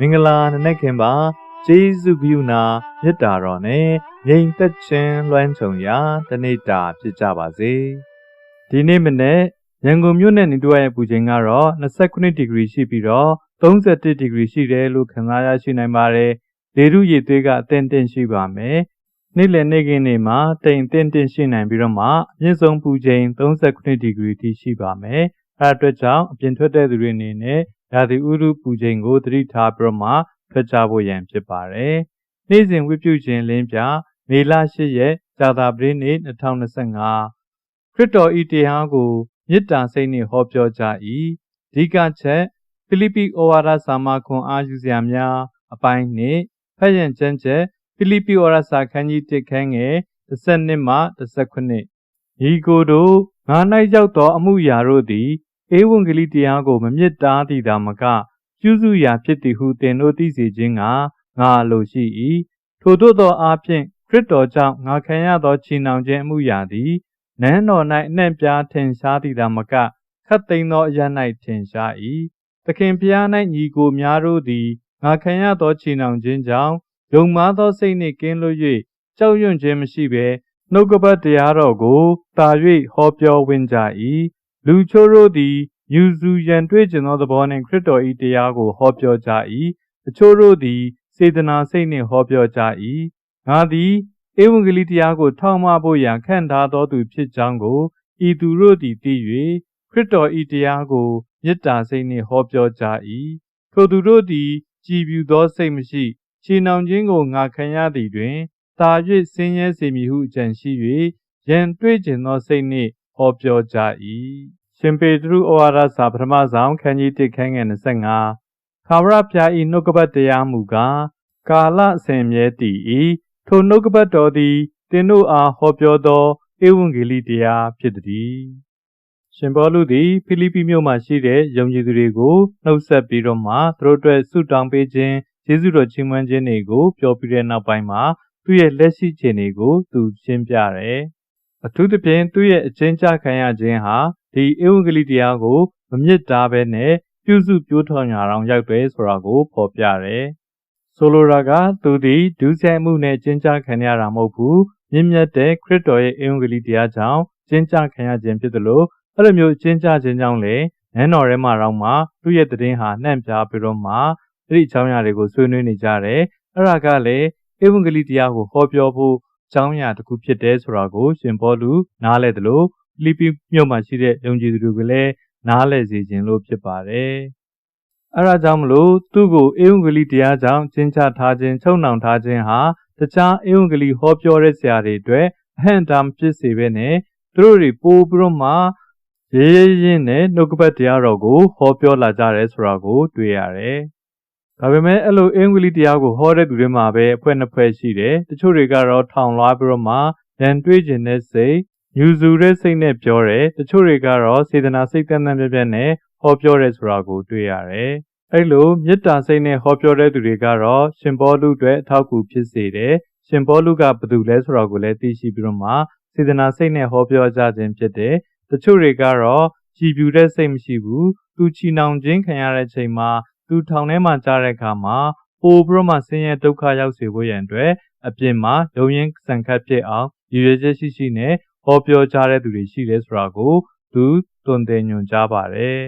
မင်္ဂလာနနက်ခင်ပါကျေးဇူးပြုနာမေတ္တာတော်နဲ့ငြိမ်သက်ခြင်းလွှမ်းခြုံရာတနေ့တာဖြစ်ကြပါစေဒီနေ့မနေ့ရန်ကုန်မြို့နယ်နေတို့ရဲ့ပူချိန်ကတော့29ဒီဂရီရှိပြီးတော့31ဒီဂရီရှိတယ်လို့ခန့်မှန်းရရှိနိုင်ပါတယ်လေထုရည်သွေးကအသင့်တင့်ရှိပါမယ်နေ့လယ်နေ့ခင်းနေမှာတိမ်အသင့်တင့်ရှိနိုင်ပြီးတော့မှအမြင့်ဆုံးပူချိန်39ဒီဂရီထိရှိပါမယ်အဲအတွက်ကြောင့်အပြင်ထွက်တဲ့သူတွေအနေနဲ့ ရာသီဥတုပူချိန်ကိုသတိထားပြီးတော့မှထွက်ကြဖို့ရန်ဖြစ်ပါတယ်။နေ့စဉ်ဝိပုခြင်းလင်းပြမေလ8ရက်ဇာတာပတိနေ့2025ခရစ်တော်ဤတရားကိုမေတ္တာစိတ်နှင့်ဟောပြောကြ၏။ဒီကချက်ဖိလိပ္ပိဩဝါဒစာမခွန်အားယူစရာများအပိုင်းနှင့်ဖတ်ရန်ကျမ်းချက်ဖိလိပ္ပိဩဝါဒစာခန်းကြီး1ခန်းငယ်12မှ19ဤကိုယ်တို့ငါ၌ရောက်သောအမှုရာတို့သည် ဧဝံဂေလိတရားကိုမမြစ်တားသည်သာမကပြုစုရာဖြစ်သည်ဟုသင်တို့သိစေခြင်းကငါလိုရှိ၏ထို့သောသောအားဖြင့်ခရစ်တော်ကြောင့်ငါခံရသောချီနှောင်ခြင်းအမှုရာသည်နန်းတော်၌အနှံ့ပြားထင်ရှားသည်သာမကခတ်သိမ်းသောအရ၌ထင်ရှား၏သခင်ဖျား၌ညီကိုများတို့သည်ငါခံရသောချီနှောင်ခြင်းကြောင့်ယုံမားသောစိတ်နှင့်ကင်းလွတ်၍ကြောက်ရွံ့ခြင်းမရှိဘဲနှုတ်ကပတ်တရားတော်ကိုတာ၍ဟောပြောဝင်ကြ၏ လူချို့တို့သည်ယူစုရန်တွေ့ကျင်သောသဘောနှင့်ခရစ်တော်၏တရားကိုဟောပြောကြ၏အချို့တို့သည်စေတနာစိတ်နှင့်ဟောပြောကြ၏ငါသည်ဧဝံဂေလိတရားကိုထောက်မဖို့ရန်ခန့်ထားသောသူဖြစ်ကြောင်းကိုဤသူတို့သည်သိ၍ခရစ်တော်၏တရားကိုမေတ္တာစိတ်နှင့်ဟောပြောကြ၏ထိုသူတို့သည်ကြည်ပြူသောစိတ်မရှိခြေနှောင်ခြင်းကိုငါခံရသည်တွင်တာ၍ဆင်းရဲစေမည်ဟုအကြံရှိ၍ရန်တွေ့ကျင်သောစိတ်နှင့်ဟောပြောကြ၏ ရှင်ပေတရုဩဝါဒစာပထမဆောင်ခန်းကြီး1ခန်းငယ်25ခါဝရဖျားဤနှုတ်ကပတ်တရားမူကားကာလအစဉ်မြဲတည်၏ထိုနှုတ်ကပတ်တော်သည်သင်တို့အားဟောပြောသောဧဝံဂေလိတရားဖြစ်သည်ရှင်ဘောလူသည်ဖိလိပ္ပိမြို့မှာရှိတဲ့ယုံကြည်သူတွေကိုနှုတ်ဆက်ပြီးတော့မှသူတို့အတွက်ဆုတောင်းပေးခြင်းယေရှုတော်ချီးမွမ်းခြင်းတွေကိုပြောပြီးတဲ့နောက်ပိုင်းမှာသူ့ရဲ့လက်ရှိခြေနေကိုသူရှင်းပြတယ်။အထူးသဖြင့်သူ့ရဲ့အချင်းချခံရခြင်းဟာ ဒီဧဝံဂေလိတရားကိုမမြစ်တာပဲနဲ့ပြုစုပြောထောင်ညာအောင်ရောက်တယ်ဆိုတာကိုဖော်ပြတယ်။ဆိုလိုတာကသူသည်ဒုစရိုက်မှုနဲ့ကျင်းချခံရတာမဟုတ်ဘူး။မြင့်မြတ်တဲ့ခရစ်တော်ရဲ့ဧဝံဂေလိတရားကြောင့်ကျင်းချခံရခြင်းဖြစ်တယ်လို့အဲ့လိုမျိုးကျင်းချခြင်းကြောင့်လေနန်းတော်ထဲမှာတော့မှသူ့ရဲ့တည်င်းဟာနှံ့ပြားပြီးတော့မှအဲ့ဒီအကြောင်းအရာတွေကိုဆွေးနွေးနေကြတယ်။အဲ့ဒါကလည်းဧဝံဂေလိတရားကိုဟောပြောဖို့အကြောင်းအရာတစ်ခုဖြစ်တယ်ဆိုတာကိုရှင်ပေါလုနားလည်တယ်လို့ ဖိလိပ္ပိမြို့မှာရှိတဲ့ယုံကြည်သူတွေကလည်းနားလည်စေခြင်းလို့ဖြစ်ပါတယ်။အဲဒါကြောင့်မလို့သူ့ကိုဧဝံဂေလိတရားကြောင့်ကျင်းချထားခြင်းချုပ်နှောင်ထားခြင်းဟာတခြားဧဝံဂေလိဟောပြောတဲ့ဆရာတွေအတွက်အဟံတာမဖြစ်စေဘဲနဲ့သူတို့တွေပို့ပြီးတော့မှရေးရရင်းနဲ့နှုတ်ကပတ်တရားတော်ကိုဟောပြောလာကြတယ်ဆိုတာကိုတွေ့ရတယ်။ဒါပေမဲ့အဲ့လိုအင်္ဂလိပ်တရားကိုဟောတဲ့သူတွေမှာပဲအဖွဲ့နှစ်ဖွဲ့ရှိတယ်။တချို့တွေကတော့ထောင်လွှားပြီးတော့မှရန်တွေးခြင်းနဲ့စိတ် ယူစုတဲ့စိတ်နဲ့ပြောတယ်တချို့တွေကတော့စေတနာစိတ်တန်တန်ပြပြနဲ့ဟောပြောတယ်ဆိုတာကိုတွေ့ရတယ်အဲ့လိုမေတ္တာစိတ်နဲ့ဟောပြောတဲ့သူတွေကတော့ရှင်ဘောလူအတွက်အထောက်အကူဖြစ်စေတယ်ရှင်ဘောလူကဘယ်သူလဲဆိုတာကိုလည်းသိရှိပြီးတော့မှစေတနာစိတ်နဲ့ဟောပြောကြခြင်းဖြစ်တယ်တချို့တွေကတော့ကြည်ပြူတဲ့စိတ်မရှိဘူးသူချီနှောင်ခြင်းခံရတဲ့ချိန်မှာသူထောင်ထဲမှာကြားတဲ့အခါမှာပိုပြီးတော့မှဆင်းရဲဒုက္ခရောက်စေဖို့ရန်အတွက်အပြင်မှာယုံရင်စံခတ်ဖြစ်အောင်ရည်ရွယ်ချက်ရှိရှိနဲ့ ဟောပြောကြတဲ့သူတွေရှိတယ်ဆိုတာကိုသူတွင်တင်ညွှန်ကြားပါတယ်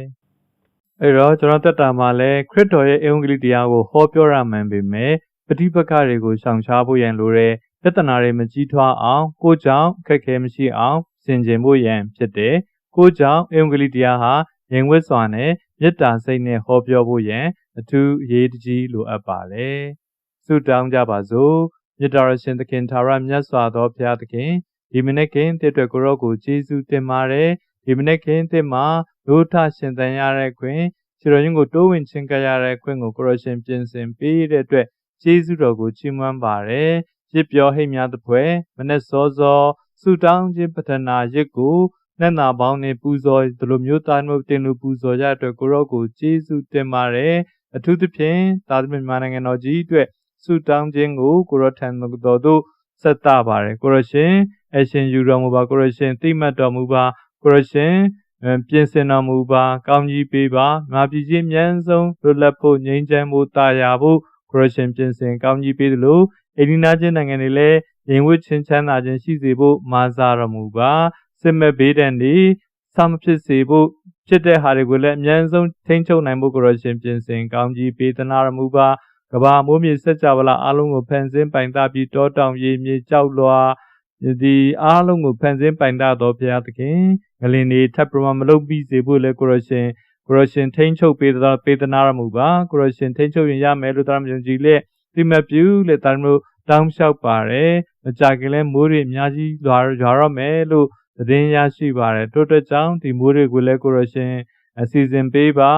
။အဲတော့ကျွန်တော်တက်တာမှာလဲခရစ်တော်ရဲ့အင်္ဂလိပ်တရားကိုဟောပြောရမှန်ပေမဲ့ပဋိပက္ခတွေကိုရှောင်ရှားဖို့ရန်လိုတဲ့ပြဿနာတွေမကြီးထွားအောင်ကိုကြောင့်ခက်ခဲမရှိအောင်စင်ကြင်ဖို့ရန်ဖြစ်တယ်။ကိုကြောင့်အင်္ဂလိပ်တရားဟာငြိမ်ဝတ်စွာနဲ့မေတ္တာစိတ်နဲ့ဟောပြောဖို့ရန်အထူးအရေးကြီးလိုအပ်ပါတယ်။ဆုတောင်းကြပါစို့။မေတ္တာရရှင်သခင်သာရမြတ်စွာသောဘုရားသခင် ဒီမနေ့ကင်းတဲ့အတွက်ကိုရောကိုကျေးဇူးတင်ပါတယ်ဒီမနေ့ကင်းတဲ့မှာလို့ထရှင်သန်ရတဲ့ခွင့်ခြေတော်ရင်ကိုတိုးဝင်ချင်းကြရတဲ့ခွင့်ကိုကိုရောရှင်ပြင်ဆင်ပေးတဲ့အတွက်ကျေးဇူးတော်ကိုချီးမွမ်းပါတယ်ရစ်ပြောဟိတ်များသဖွယ်မနေ့စောစောဆုတောင်းခြင်းပထနာရစ်ကိုနဲ့နာပေါင်းနဲ့ပူဇော်ဒီလိုမျိုးသားမျိုးတင်လို့ပူဇော်ရတဲ့ကိုရောကိုကျေးဇူးတင်ပါတယ်အထူးသဖြင့်သာသမီမြန်မာနိုင်ငံတော်ကြီးအတွက်ဆုတောင်းခြင်းကိုကိုရောထံတော်သို့ ဆက်တာပါတယ်ကိုရရှင်အရှင်ယူတော်မူပါကိုရရှင်သိမှတ်တော်မူပါကိုရရှင်အဲပြင်ဆင်တော်မူပါကောင်းကြီးပေးပါငါပြည်ချင်းမြန်ဆုံးလွတ်လပ်ဖို့ငြိမ်းချမ်းဖို့တာယာဖို့ခရစ်ရှင်ပြင်ဆင်ကောင်းကြီးပေးသလိုအိန္ဒိနာချင်းနိုင်ငံတွေလည်းငြိမ်ဝှက်ချင်းချမ်းသာခြင်းရှိစေဖို့မာစာတော်မူပါစစ်မဲ့ဘေးဒဏ်တွေဆမဖြစ်စေဖို့ဖြစ်တဲ့ဟာတွေကိုလည်းအမြန်ဆုံးထိန်းချုပ်နိုင်ဖို့ခရစ်ရှင်ပြင်ဆင်ကောင်းကြီးပေးသနာတော်မူပါ ကဘာမိုးမြေစัจ java လာအလုံးကိုဖန်ဆင်းပိုင်တာပြီးတောတောင်ရေမြေကြောက်လွာဒီအားလုံးကိုဖန်ဆင်းပိုင်တာတော်ဘုရားသခင်ငလင်နေထပ်ပရမမလုပ်ပြီးစေဖို့လဲကိုရရှင်ကိုရရှင်ထိန်းချုပ်ပေးသောပေးသနာရမှုပါကိုရရှင်ထိန်းချုပ်ရင်ရမယ်လို့တာမယုံကြည်လက်တိမပြူလက်တာမျိုးတောင်းလျှောက်ပါတယ်မကြခင်လဲမိုးတွေအများကြီးရွာရွာတော့မယ်လို့သတင်းရရှိပါတယ်တိုးတက်ကြောင်းဒီမိုးတွေကိုလည်းကိုရရှင်အစီအစဉ်ပေးပါ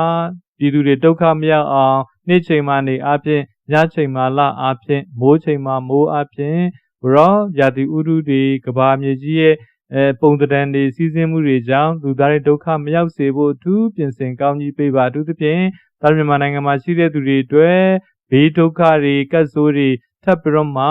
ပြည်သူတွေဒုက္ခမရောက်အောင် နေ့ချိန်မှနေအပြင်ညချိန်မှလအပြင်မိုးချိန်မှမိုးအပြင်ဘရောရာသီဥတုတွေကဘာမြေကြီးရဲ့အဲပုံတံတွေစီးဆင်းမှုတွေကြောင့်လူသားတွေဒုက္ခမရောက်စေဖို့အထူးပြင်ဆင်ကောင်းကြီးပေးပါအထူးသဖြင့်တာမြန်မာနိုင်ငံမှာရှိတဲ့သူတွေအတွက်ဘေးဒုက္ခတွေကတ်ဆိုးတွေထပ်ပြီးတော့မှ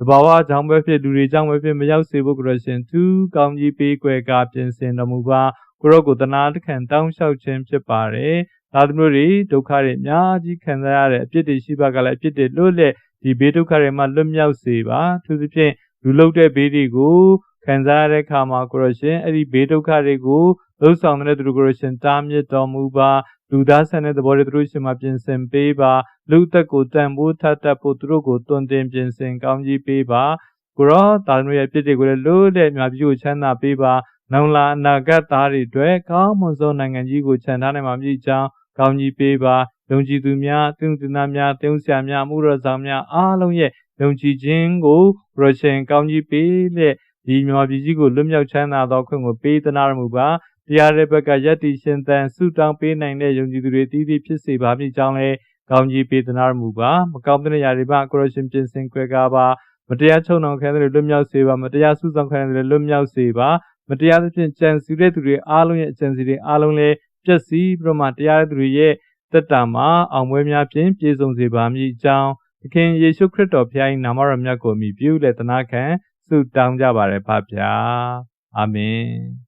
တဘာဝကြောင့်ပဲဖြစ်လူတွေကြောင့်ပဲဖြစ်မရောက်စေဖို့ကရရှင်သူကောင်းကြီးပေးကွယ်ကပြင်ဆင်တော်မူပါကိုရောကိုတနာတခံတောင်းလျှောက်ခြင်းဖြစ်ပါတယ် သားသမီးတွေဒုက္ခတွေအများကြီးခံစားရတဲ့အပြစ်တွေရှိပါကလည်းအပြစ်တွေလွတ်လက်ဒီဘေးဒုက္ခတွေမှလွတ်မြောက်စေပါသူသဖြင့်လူလုတဲ့ဘေးတွေကိုခံစားရတဲ့အခါမှာကိုရရှင်အဲ့ဒီဘေးဒုက္ခတွေကိုလှုပ်ဆောင်တဲ့သူကိုရရှင်တားမြစ်တော်မူပါလူသားဆန်တဲ့သဘောတွေသူတို့ရှင်မှာပြင်ဆင်ပေးပါလူသက်ကိုတန်ဖိုးထပ်တတ်ဖို့သူတို့ကိုတွင်တင်ပြင်ဆင်ကောင်းကြီးပေးပါကိုရောတာသမီးရဲ့ပြစ်တွေကိုလည်းလို့တဲ့မြတ်ပြည့်ကိုချမ်းသာပေးပါနောင်လာအနာဂတ်သားတွေအတွက်ကောင်းမွန်သောနိုင်ငံကြီးကိုခြံထားနိုင်မှာမြည်ကြောင်း ကောင်းကြီးပေးပါယုံကြည်သူများသင်္သူနာများသင်္ဆရာများမှုရဆောင်များအားလုံးရဲ့ယုံကြည်ခြင်းကိုရရှင်ကောင်းကြီးပေးလက်ဒီမြမပြည်ကြီးကိုလွတ်မြောက်ချမ်းသာသောခွင့်ကိုပေးသနာရမူပါတရားရဲ့ဘက်ကယက်တီရှင်သန်ဆုတောင်းပေးနိုင်တဲ့ယုံကြည်သူတွေတည်တည်ဖြစ်စေပါမည်ကြောင်းလဲကောင်းကြီးပေးသနာရမူပါမကောင်းတဲ့ຢာတွေပါကိုရရှင်ပြင်ဆင်ခွဲကားပါမတရားချုံနှောင်ခံတဲ့လွတ်မြောက်စေပါမတရားဆုဆောင်ခံတဲ့လွတ်မြောက်စေပါမတရားသဖြင့်ကြံစီတဲ့သူတွေအားလုံးရဲ့အကြံစီတွေအားလုံးလည်း ပျက်စီးပြီးတော့မှတရားတဲ့သူတွေရဲ့တက်တာမှာအောင်ပွဲများဖြင့်ပြည့်စုံစေပါမည်အကြောင်းသခင်ယေရှုခရစ်တော်ဖခင်၏နာမတော်မြတ်ကိုမြည်ပြုလက်သနာခံဆုတောင်းကြပါရဖပါဗျာအာမင်